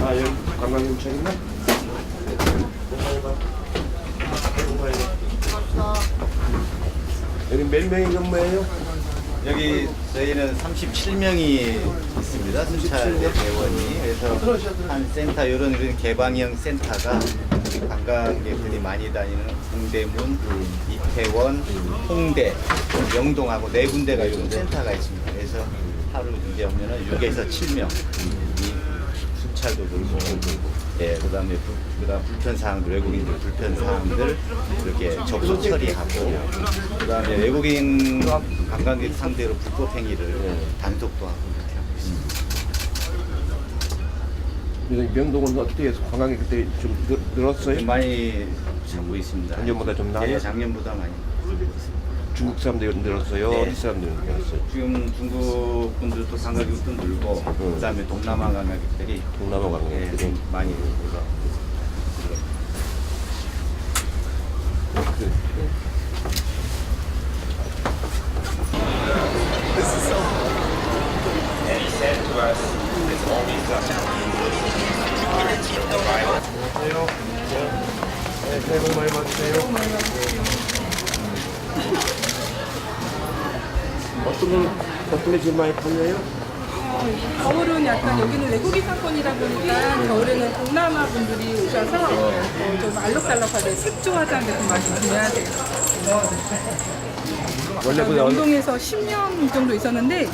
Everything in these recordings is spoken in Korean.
아 여기 관광경찰이나? 여기 몇 명이 근무해요? 여기 저희는 37명이 있습니다. 순찰 대원이. 그래서 한 센터 이런 개방형 센터가 관광객들이 많이 다니는 동대문, 이태원, 홍대, 영동하고 네 군데가 이런 센터가 있습니다. 그래서 하루 이제 오면은 6에서 7명 이 순찰도 돌고 예, 그다음에 불, 그다음 불편 사항들 외국인들 불편 사항들 이렇게 접수 처리하고 그다음에 외국인 관광객 상대로 불법 행위를 단속도 하고 이렇게 하고 있습니다. 그래서 명동은 어떻게 해서 관광이 그때 좀 늘- 늘었어요? 좀 많이 잡고 있습니다. 작년보다 좀 나아요? 예, 작년보다 많이. 중국 사람들이 늘었어요? 네. 어디 사람들이 늘었어요? 지금 중국 분들도 관광객도 늘고 그다음에 동남아 관광객들이 동남아 예, 관광객들이 좀 많이 늘 고 네, 새해 복 많이 받으세요. 어떤 걸, 어떤 게 제일 많이 팔려요? 겨울은 약간 여기는 외국인 상권이다 보니까 겨울에는 동남아 분들이 오셔서 어, 좀 알록달록하게 색조 화장을 좀 많이 구매해야 돼요. 원래 그 어느- 영동에서 10년 정도 있었는데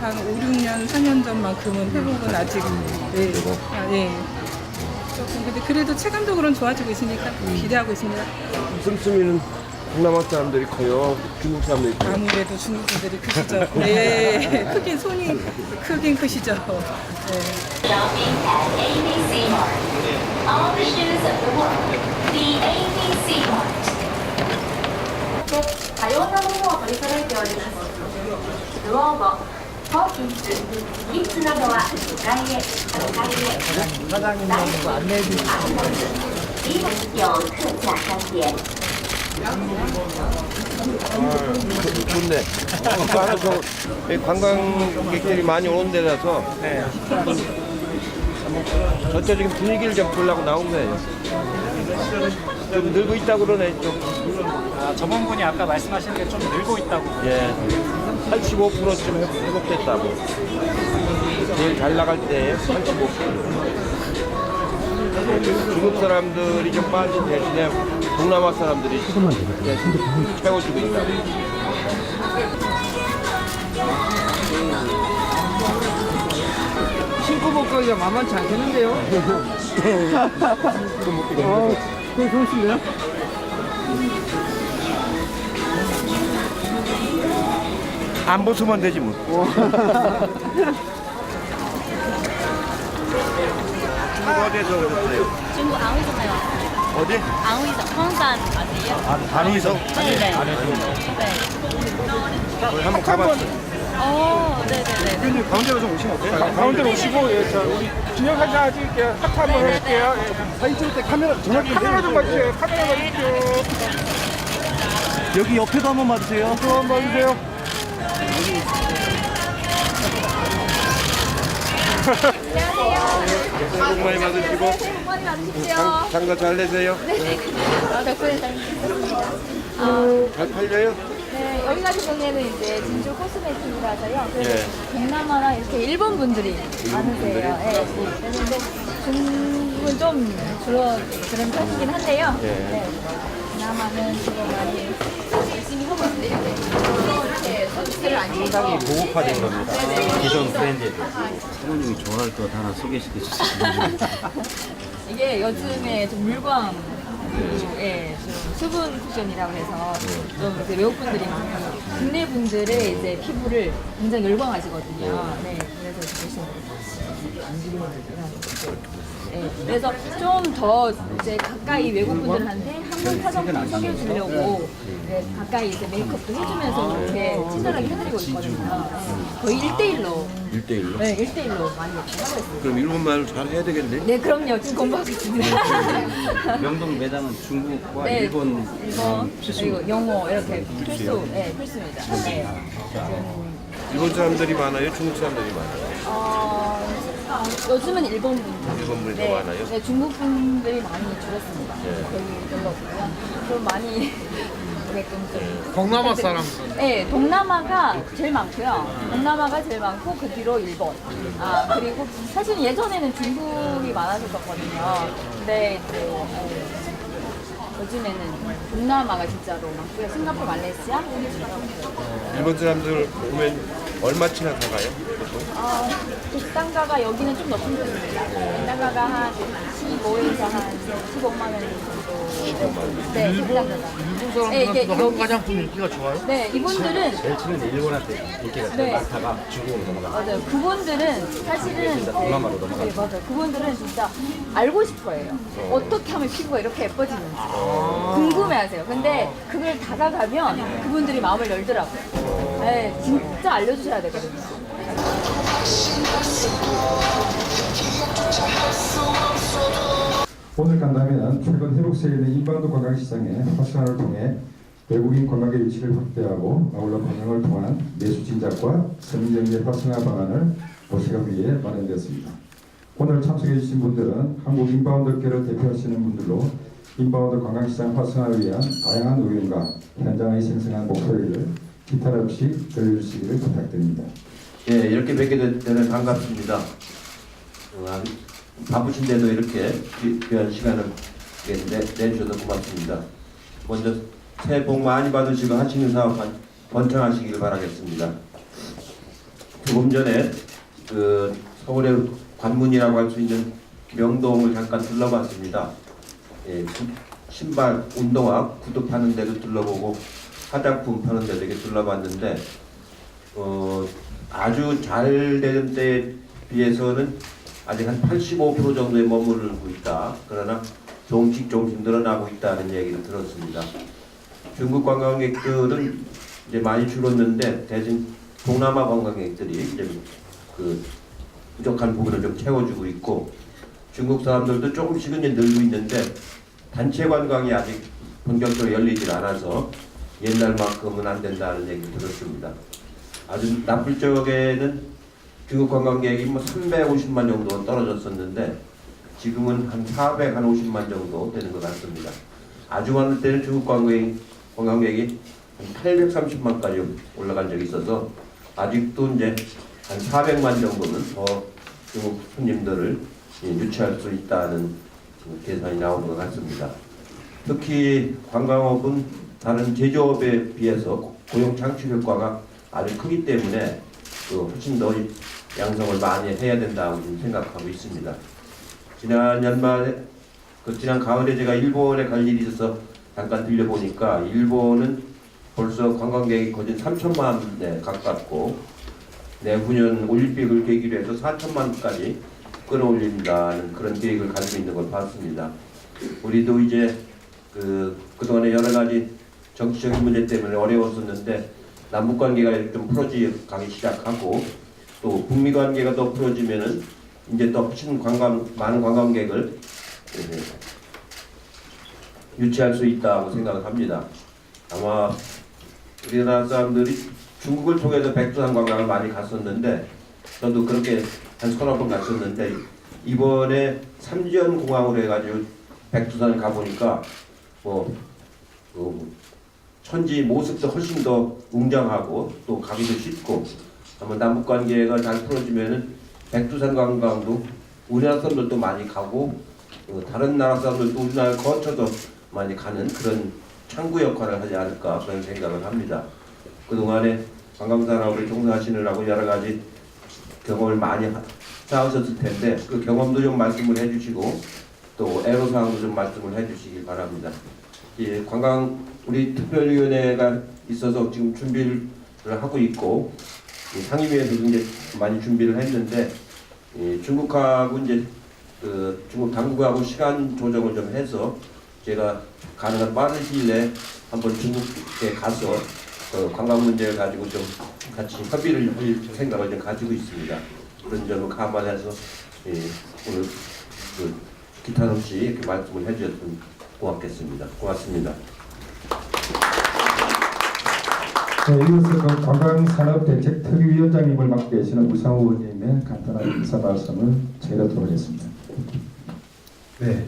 한 5, 6년, 4년 전만큼은 회복은 아직 네. 아, 네. 조금 근데 그래도 체감도 그런 좋아지고 있으니까 음. 기대하고 있습니다. 씀씀이는 동남아 사람들이 커요. 중국 사람들이 커요. 아무래도 중국 분들이 크시죠. 네, 크긴 손이 크긴 크시죠. 네. Stopping 홍보가 발달되어 있습니다. 루어버 ーゴ、ホーキンス、キッズなどは2階へ、2階へ。사장님하고 안내해 주시죠. 一有特价商店。 좋네. 그거 하나 저 여기 관광객들이 많이 오는 데라서 전체적인 분위기를 좀 보려고 나온 거예요. 좀 늘고 있다고 그러네 좀. 아, 저번분이 아까 말씀하신 게좀 늘고 있다고. 예. 85%쯤 회복됐다고. 제일 잘 나갈 때 85%. 중국 사람들이 좀 빠진 대신에 동남아 사람들이 예, 채워주고 있다고. 먹기가 만만치 않겠는데요? 아, 그게 좋으신데요? 안 벗으면 되지 뭐. 중국 어디에서 오셨어요? 중국 앙위성요. 어디? 앙위성, 황산 아니에요? 아, 안희성? 네, 네. 네. 거기 한번 가봤어요. 어, 네네네. 가운데로 좀 오시면 어때요? 가운데로 오시고, 예, 자, 우리 기념 사진 하나 찍을게요. 하트 한번 해볼게요. 예. 사진 찍을 때 카메라, 정확히 카메라 좀 봐주세요. 카메라 봐주세요. 여기 옆에도 한번 봐주세요. 또 한번 봐주세요. 새해 복 많이 받으시고 머리 맞으십시오. 장, 장사 잘 되세요? 아, 덕분에 잘잘 팔려요? 네, 여기 같은 경우에는 이제 진주 코스메틱이라서요. 그래서 예. 동남아랑 이렇게 일본 분들이 많으세요. 예. 그래서 이제 중국은 좀 줄어 그런 편이긴 한데요. 예. 네. 동남아는 지금 많이 열심히 하고 있는데 이렇게 서비스를 안 해서 상당히 보급화된 겁니다. 기존 브랜드에 사모님이 좋아할 것 하나 소개시켜 주시면 이게 요즘에 좀 물광 예, 좀 수분 쿠션이라고 해서 좀 이제 외국 분들이 많고 국내 분들의 이제 피부를 굉장히 열광하시거든요. 네, 그래서 이제 보시면 네, 그래서 좀 더 이제 가까이 외국 분들한테 한국 화장품 속여주려고 네, 가까이 이제 메이크업도 해주면서 이렇게 친절하게 해드리고 있거든요. 거의 1대1로. 1대1로? 네, 1대1로 많이 이렇게 하고 있습니다. 그럼 일본말을 잘 해야 되겠네? 네, 그럼요. 지금 공부하고 있습니다. 명동 매장은 중국과 네, 일본 일본, 그리고 영어 이렇게 필수, 네, 필수입니다. 네. 일본 사람들이 많아요? 중국 사람들이 많아요? 어, 요즘은 일본 분들. 일본 분이 더 네, 많아요? 네, 중국 분들이 많이 줄었습니다. 네. 여기 별로 없고요. 좀 많이 오게끔 좀. 동남아 사람. 네, 동남아가 제일 많고요. 동남아가 제일 많고 그 뒤로 일본. 아 그리고 사실 예전에는 중국이 많았었거든요. 근데 이제 어, 요즘에는 동남아가 진짜로 많고요. 싱가포르, 말레이시아. 일본 사람들 보면 얼마치나 더 가요? 아, 객단가가 여기는 좀 높은 편입니다. 객단가가 한 15에서 한 15만 원 정도. 네, 객단가가. 일본 네, 이게 사람들한테도 한국 여기- 화장품 인기가 좋아요? 네, 이분들은 제일 치는 일본한테 인기가 네. 많다가 중국으로 넘어가. 맞아요. 그분들은 사실은 동남아로 넘어가죠. 네, 맞아요. 그분들은 진짜 알고 싶어해요. 어떻게 하면 피부가 이렇게 예뻐지는지 궁금해하세요. 근데 그걸 다가가면 그분들이 마음을 열더라고요. 네, 진짜 알려주셔야 되거든요. 오늘 간담회는 최근 회복세에 있는 인바운드 관광시장의 활성화를 통해 외국인 관광객 유치를 확대하고 아울러 방역을 통한 내수 진작과 서민경제 활성화 방안을 모색하기 위해 마련되었습니다. 오늘 참석해 주신 분들은 한국 인바운드계를 대표하시는 분들로 인바운드 관광시장 활성화를 위한 다양한 의견과 현장의 생생한 목소리를 기탈 없이 들려주시기를 부탁드립니다. 예, 이렇게 뵙게 되는 반갑습니다. 바쁘신데도 이렇게 귀- 귀한 시간을 내, 내주셔서 고맙습니다. 먼저 새해 복 많이 받으시고 하시는 사업 번- 번창하시길 바라겠습니다. 조금 전에 그 서울의 관문이라고 할 수 있는 명동을 잠깐 둘러봤습니다. 예, 구- 신발, 운동화, 구두 파는 데도 둘러보고 화장품 파는 데도 이렇게 둘러봤는데 어, 아주 잘 되는 때에 비해서는 아직 한 85% 정도에 머무르고 있다. 그러나 조금씩 조금씩 늘어나고 있다는 얘기를 들었습니다. 중국 관광객들은 이제 많이 줄었는데 대신 동남아 관광객들이 이제 그 부족한 부분을 좀 채워주고 있고 중국 사람들도 조금씩은 이제 늘고 있는데 단체 관광이 아직 본격적으로 열리질 않아서 옛날만큼은 안 된다는 얘기를 들었습니다. 아주 나쁠 적에는 중국 관광객이 뭐 350만 정도 떨어졌었는데 지금은 한 450만 정도 되는 것 같습니다. 아주 많을 때는 중국 관광객, 관광객이 한 830만까지 올라간 적이 있어서 아직도 이제 한 400만 정도는 더 중국 손님들을 예, 유치할 수 있다는 계산이 나오는 것 같습니다. 특히 관광업은 다른 제조업에 비해서 고용 창출 효과가 아주 크기 때문에 그 훨씬 더 양성을 많이 해야 된다고 생각하고 있습니다. 지난 연말에 그 지난 가을에 제가 일본에 갈 일이 있어서 잠깐 들려보니까 일본은 벌써 관광객이 거진 3천만에 가깝고 내후년 올림픽을 계기로 해서 4천만까지 끌어올린다는 그런 계획을 가지고 있는 걸 봤습니다. 우리도 이제 그 그동안에 여러 가지 정치적인 문제 때문에 어려웠었는데 남북 관계가 좀 풀어지 가기 시작하고 또 북미 관계가 더 풀어지면은 이제 더 훨씬 관광 많은 관광객을 예, 유치할 수 있다고 생각을 합니다. 아마 우리나라 사람들이 중국을 통해서 백두산 관광을 많이 갔었는데 저도 그렇게 한 서너 번 갔었는데 이번에 삼지연 공항으로 해가지고 백두산 가보니까 뭐 그, 천지 모습도 훨씬 더 웅장하고 또 가기도 쉽고 아마 남북 관계가 잘 풀어지면은 백두산 관광도 우리나라 사람들도 많이 가고 어, 다른 나라 사람들도 우리나라 거쳐서 많이 가는 그런 창구 역할을 하지 않을까 그런 생각을 합니다. 그동안에 관광산업을 종사하시느라고 여러 가지 경험을 많이 하- 쌓으셨을 텐데 그 경험도 좀 말씀을 해주시고 또 애로사항도 좀 말씀을 해주시기 바랍니다. 예, 관광 우리 특별위원회가 있어서 지금 준비를 하고 있고 이 상임위에서도 이제 많이 준비를 했는데 이 중국하고 이제 그 중국 당국하고 시간 조정을 좀 해서 제가 가능한 빠른 시일 내에 한번 중국에 가서 어, 관광 문제를 가지고 좀 같이 협의를 할 생각을 좀 가지고 있습니다. 그런 점을 감안해서 예, 오늘 그 기탄 없이 이렇게 말씀을 해주셨으면 고맙겠습니다. 고맙습니다. 네, 이어서 그 관광산업대책특위위원장님을 맡고 계시는 우상호 의원님의 간단한 인사 말씀을 제가 하겠습니다. 네.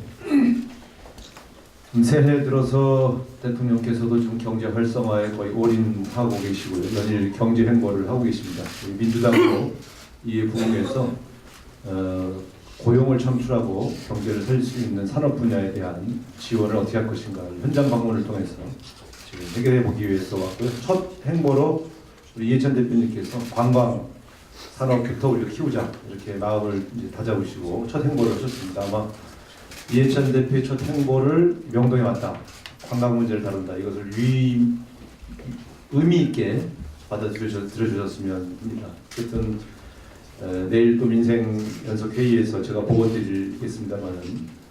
음, 새해 들어서 대통령께서도 지금 경제 활성화에 거의 올인하고 계시고요. 연일 경제 행보를 하고 계십니다. 민주당도 이에 부응해서 어, 고용을 창출하고 경제를 살릴 수 있는 산업 분야에 대한 지원을 어떻게 할 것인가를 현장 방문을 통해서 지금 해결해 보기 위해서 왔고요. 첫 행보로 우리 이해찬 대표님께서 관광 산업부터 우리가 키우자 이렇게 마음을 이제 다잡으시고 첫 행보를 하셨습니다. 아마 이해찬 대표의 첫 행보를 명동에 왔다. 관광 문제를 다룬다. 이것을 위, 의미 있게 받아들여주셨으면 합니다. 어쨌든 에, 내일 또 민생 연석 회의에서 제가 보고 드리겠습니다만은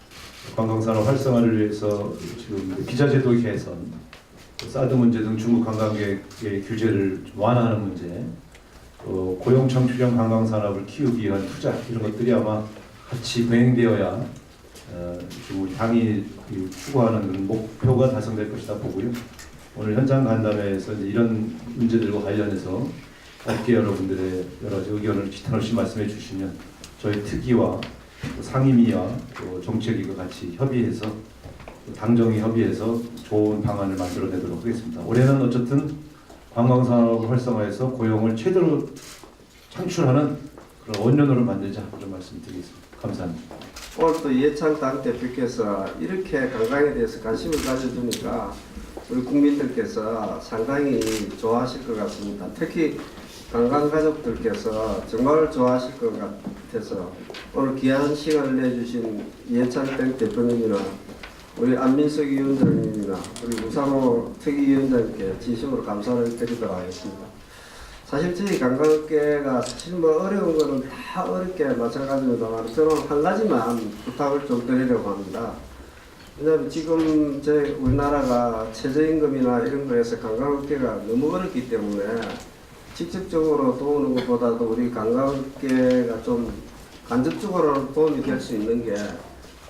관광산업 활성화를 위해서 지금 비자제도 개선, 사드 문제 등 중국 관광객의 규제를 좀 완화하는 문제, 또 고용 창출형 관광 산업을 키우기 위한 투자 이런 것들이 아마 같이 병행되어야 어, 지금 우리 당이 이 추구하는 목표가 달성될 것이다 보고요. 오늘 현장 간담회에서 이런 문제들과 관련해서 업계 여러분들의 여러 가지 의견을 기탄 없이 말씀해 주시면 저희 특위와 또 상임위와 또 정책위가 같이 협의해서 또 당정이 협의해서 좋은 방안을 만들어내도록 하겠습니다. 올해는 어쨌든 관광산업 활성화해서 고용을 최대로 창출하는 그런 원년으로 만들자 그런 말씀드리겠습니다. 감사합니다. 오늘 또 이해창 당 대표께서 이렇게 관광에 대해서 관심을 가져주니까 우리 국민들께서 상당히 좋아하실 것 같습니다. 특히 관광 가족들께서 정말 좋아하실 것 같아서 오늘 귀한 시간을 내주신 이해창 당 대표님이나 우리 안민석 위원장님이나 우리 우상호 특위위원장님께 진심으로 감사를 드리도록 하겠습니다. 사실 저희 관광업계가 사실 뭐 어려운 거는 다 어렵게 마찬가지입니다만 저는 한 가지만 부탁을 좀 드리려고 합니다. 왜냐하면 지금 저희 우리나라가 최저임금이나 이런 거에서 관광업계가 너무 어렵기 때문에 직접적으로 도우는 것보다도 우리 관광업계가 좀 간접적으로 도움이 될 수 있는 게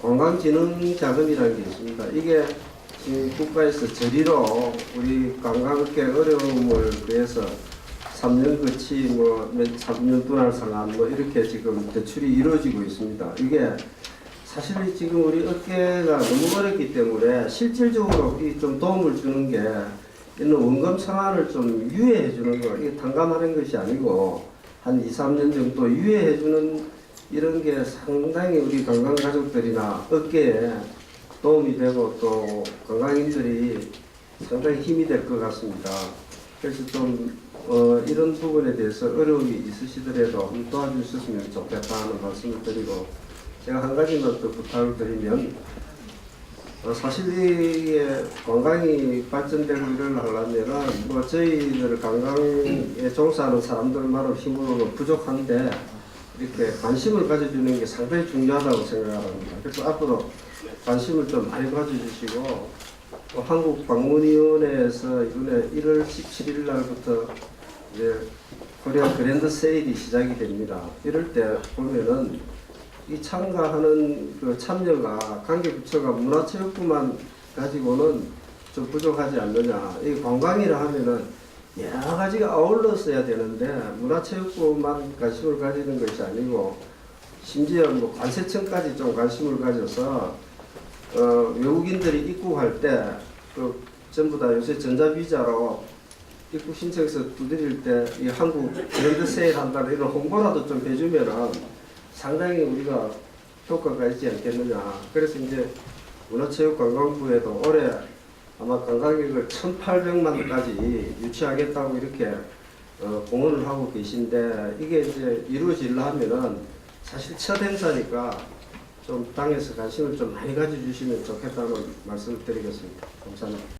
관광진흥 자금이라는 게 있습니다. 이게 지금 국가에서 저리로 우리 관광업계 어려움을 위해서 3년 거치 뭐 3년 분할 상환 뭐 이렇게 지금 대출이 이루어지고 있습니다. 이게 사실 지금 우리 업계가 너무 어렵기 때문에 실질적으로 이좀 도움을 주는 게 있는 원금 상환을 좀 유예해 주는 거 이게 탕감하는 것이 아니고 한 2, 3년 정도 유예해 주는 이런 게 상당히 우리 관광 가족들이나 업계에 도움이 되고 또 관광인들이 상당히 힘이 될 것 같습니다. 그래서 좀 어, 이런 부분에 대해서 어려움이 있으시더라도 좀 도와주셨으면 좋겠다 하는 말씀을 드리고 제가 한 가지만 더 부탁을 드리면 어, 사실 이게 관광이 발전되고 이를 하려면은 뭐 저희들 관광에 종사하는 사람들만의 힘으로는 부족한데 이렇게 관심을 가져주는 게 상당히 중요하다고 생각합니다. 그래서 앞으로 관심을 좀 많이 가져주시고 또 한국방문위원회에서 이번에 1월 17일 날부터 이제 코리아 그랜드 세일이 시작이 됩니다. 이럴 때 보면은 이 참가하는 그 참여가 관계부처가 문화체육부만 가지고는 좀 부족하지 않느냐. 이 관광이라 하면은 여러 가지가 어울렀어야 되는데 문화체육부만 관심을 가지는 것이 아니고 심지어 뭐 관세청까지 좀 관심을 가져서 어, 외국인들이 입국할 때 그 전부 다 요새 전자비자로 입국 신청서 두드릴 때 이 한국 브랜드 세일 한다는 이런 홍보라도 좀 해주면은 상당히 우리가 효과가 있지 않겠느냐. 그래서 이제 문화체육관광부에도 올해 아마 관광객을 1,800만까지 유치하겠다고 이렇게 어, 공언을 하고 계신데 이게 이제 이루어지려면은 사실 첫 행사니까 좀 당에서 관심을 좀 많이 가져주시면 좋겠다는 말씀을 드리겠습니다. 감사합니다.